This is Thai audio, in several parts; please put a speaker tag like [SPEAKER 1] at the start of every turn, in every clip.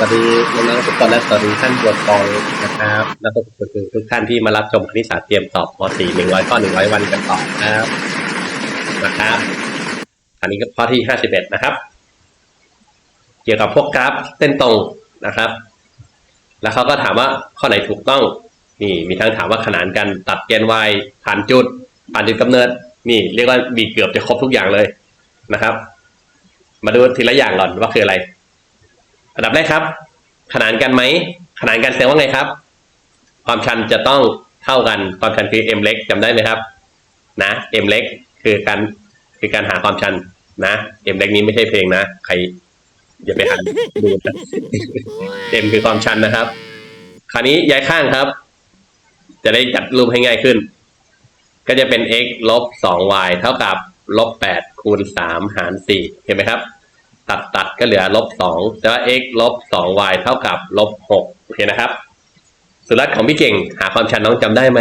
[SPEAKER 1] สวัสดีน้องๆทุกคนและสวัสดีท่านบวชกองนะครับและทุกคนทุกท่านที่มารับชมคณิตศาสตร์เตรียมสอบม .4 100ข้อ100 วันกันต่อนะครับนะครับอันนี้ก็ข้อที่ 51 นะครับ เกี่ยวกับพวกกราฟเส้นตรงนะครับ แล้วเขาก็ถามว่าข้อไหนถูกต้องนี่มีทั้งถามว่าขนานกันตัดเกณฑ์ y ผ่านจุด ผ่านจุดกำเนิดนี่เรียกว่ามีเกือบจะครบทุกอย่างเลยนะครับ มาดูทีละอย่างก่อนว่าคืออะไร อันดับแรกครับ ขนานกันไหม ขนานกันแสดงว่าไงครับ ความชันจะต้องเท่ากันความชันคือ m เล็กจำได้ไหมครับนะ m เล็กคือการคือการหาความชันนะ m เล็กนี้ไม่ใช่เพลงนะ ใครอย่าไปหันดูนะ m คือความชันนะครับ คราวนี้ย้ายข้างครับ จะได้จัดรูปให้ง่ายขึ้น ก็จะเป็น x ลบ 2y เท่ากับลบ8คูณ3หาร4เห็นไหมครับ ตัดตัดก็เหลือลบ2แต่ว่า x ลบ 2y เท่ากับลบ6โอเคนะครับสูตรลัดของพี่เก่ง หาความชันน้องจำได้ไหม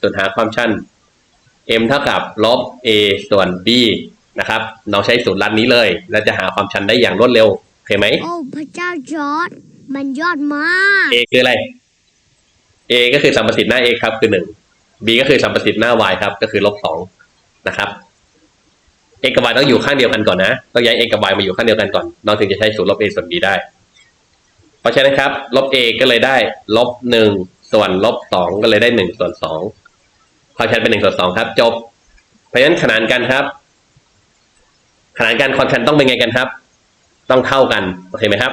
[SPEAKER 1] สูตรหาความชัน m เท่ากับลบ a ส่วน b นะครับน้องใช้สูตรลัดนี้เลย แล้วจะหาความชันได้อย่างรวดเร็วโอเคไหม
[SPEAKER 2] โอ้พระเจ้าจอร์ดมันยอดมาก
[SPEAKER 1] A คืออะไร A ก็คือสัมประสิทธิ์หน้า x ครับคือหนึ่ง B ก็คือสัมประสิทธิ์หน้า y ครับ ก็คือลบสองนะครับ x กับ y ต้องอยู่ข้างเดียวกันก่อนนะต้องย้าย x กับ y มาอยู่ข้างเดียวกันก่อนเราถึงจะใช้สูตรลบ a ส่วน b ได้ เพราะฉะนั้นครับ ลบ a ก็เลยได้ลบหนึ่งส่วนลบสองก็เลยได้หนึ่งส่วนสองความชันเป็นหนึ่งส่วนสองครับ จบ เพราะฉะนั้นขนานกันครับ ขนานกันความชันต้องเป็นไงกันครับ ต้องเท่ากันโอเคไหมครับ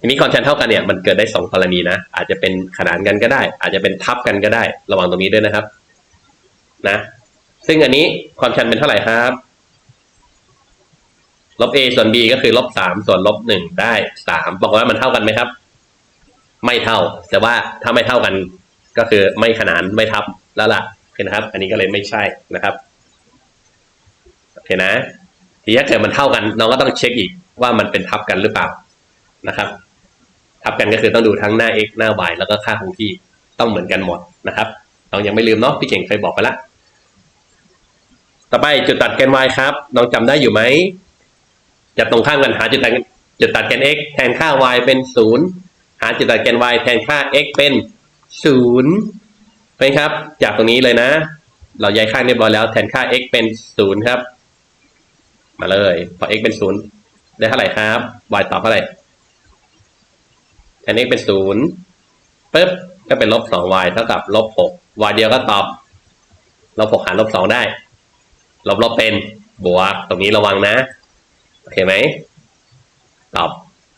[SPEAKER 1] ทีนี้ความชันเท่ากันเนี่ยมันเกิดได้สองกรณีนะอาจจะเป็นขนานกันก็ได้ อาจจะเป็นทับกันก็ได้ ระวังตรงนี้ด้วยนะครับ นะ ซึ่งอันนี้ความชันเป็นเท่าไหร่ครับ ลบ a ส่วน b ก็คือลบสามส่วนลบหนึ่งได้สามบอกว่ามันเท่ากันไหมครับ ไม่เท่า แต่ว่าถ้าไม่เท่ากันก็คือไม่ขนานไม่ทับแล้วล่ะโอเคนะครับ อันนี้ก็เลยไม่ใช่นะครับโอเคนะ ทีนี้ถ้าเกิดมันเท่ากัน เราก็ต้องเช็คอีกว่ามันเป็นทับกันหรือเปล่านะครับทับกันก็คือต้องดูทั้งหน้า x หน้า y แล้วก็ค่าคงที่ต้องเหมือนกันหมดนะครับ เรายังไม่ลืมเนาะพี่เก่งเคยบอกไปละ ต่อไปจุดตัดแกน y ครับ น้องจำได้อยู่ไหมจะตรงข้ามกันหาจุดตัดจุดตัดแกน x แทนค่า y เป็นศูนย์หาจุดตัดแกน y แทนค่า x เป็นศูนย์ไปครับ จากตรงนี้เลยนะ เราย้ายข้างเรียบร้อยแล้วแทนค่า x เป็นศูนย์ครับ มาเลย พอ x เป็นศูนย์ได้เท่าไหร่ครับ y ตอบเท่าไหร่แทน x เป็นศูนย์ปึ๊บก็เป็นลบสอง y เท่ากับลบหก y เดียวก็ตอบลบหกหารลบสองได้ ลบลบเป็นบวกตรงนี้ระวังนะโอเคไหมตอบ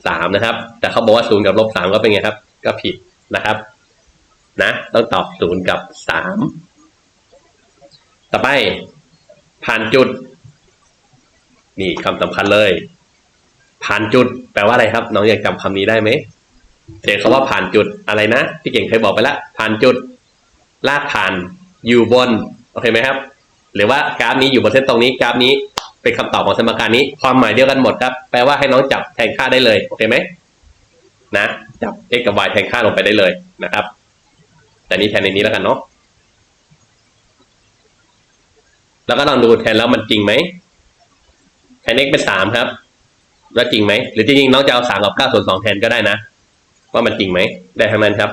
[SPEAKER 1] สามนะครับ แต่เขาบอกว่าศูนย์กับลบสามก็เป็นไงครับ ก็ผิดนะครับ นะ ต้องตอบศูนย์กับสามต่อไป ผ่านจุด นี่คำสำคัญเลย ผ่านจุด แปลว่าอะไรครับ น้องอยังจำคำนี้ได้ไหมเขียนคำว่าผ่านจุดอะไรนะพี่เก่งเคยบอกไปแล้วผ่านจุด ลากผ่านอยู่บน โอเคไหมครับ หรือว่ากราฟนี้อยู่บนเส้นตรงนี้กราฟนี้เป็นคำตอบของสมการนี้ ความหมายเดียวกันหมดครับ แปลว่าให้น้องจับแทนค่าได้เลยโอเคไหมนะจับ x กับ y แทนค่าลงไปได้เลยนะครับ แต่นี้แทนในนี้แล้วกันเนาะแล้วก็ลองดูแทนแล้วมันจริงไหมแทน x เป็นสามครับ แล้วจริงไหมหรือจริงๆน้องจะเอาสามกับเก้าส่วนสองแทนก็ได้นะ ว่ามันจริงไหมได้ทั้งนั้นครับ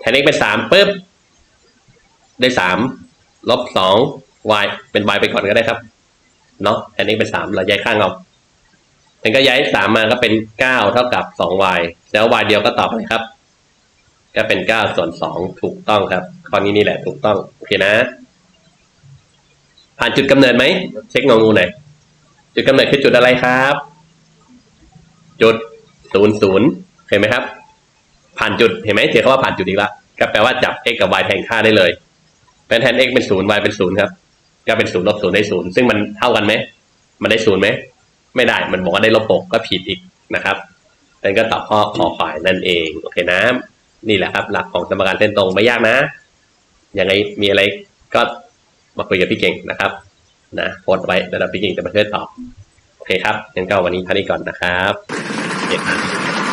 [SPEAKER 1] แทน x เป็นสามปุ๊บได้สามลบสอง y เป็น y ไปก่อนก็ได้ครับ เนาะแทน x เป็นสามเราย้ายข้างเอาถึงก็ย้ายสามมาก็เป็นเก้าเท่ากับสอง y แล้ว y เดียวก็ตอบเลยครับ ก็เป็นเก้าส่วนสองถูกต้องครับข้อนี้นี่แหละถูกต้องโอเคนะ ผ่านจุดกำเนิดไหมเช็คงองูหน่อยจุดกำเนิดคือจุดอะไรครับ จุดศูนย์ศูนย์เห็นไหมครับ ผ่านจุดเห็นไหมเขียนคำว่าผ่านจุดอีกละก็แปลว่าจับ x กับ y แทนค่าได้เลยเป็นแทน x เป็นศูนย์ y เป็นศูนย์ครับ ก็เป็นศูนย์ลบศูนย์ได้ศูนย์ซึ่งมันเท่ากันไหมมันได้ศูนย์ไหมไม่ได้มันบอกว่าได้ลบหกก็ผิดอีกนะครับนั่นก็ตอบข้อขอฝ่ายนั่นเองโอเคนะนี่แหละครับ หลักของสมการเส้นตรงไม่ยากนะยังไงมีอะไรก็มาคุยกับพี่เก่งนะครับ นะโพสไว้แล้วพี่เก่งจะมาช่วยตอบโอเคครับงั้นก็วันนี้เท่านี้ก่อนนะครับเก่งนะ